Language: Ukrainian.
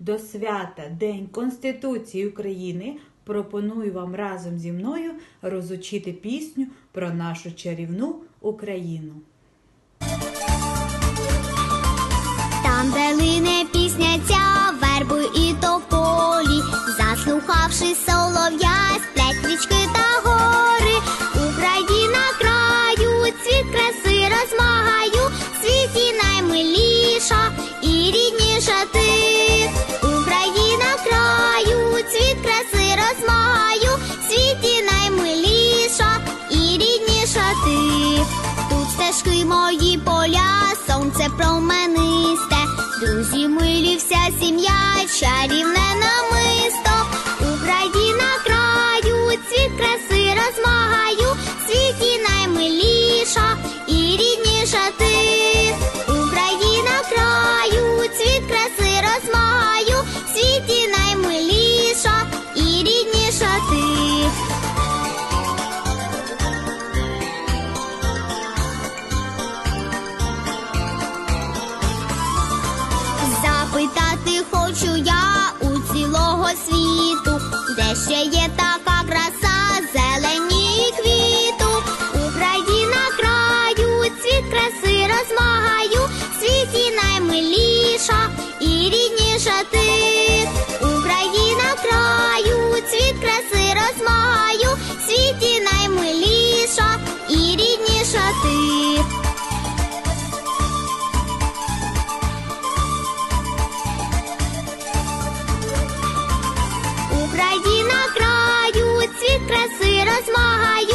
до свята День Конституції України пропоную вам разом зі мною розучити пісню про нашу чарівну Україну. Стежки мої поля, сонце променисте, друзі милі, вся сім'я, чарівне намисто, Україна краю, цвіт краси розмагаю, в світі наймиліша і рідніша ти. Україна краю, цвіт краси розмагаю, світі наймиліша і рідніша ти. de Україна краю, цвіт краси розмагає.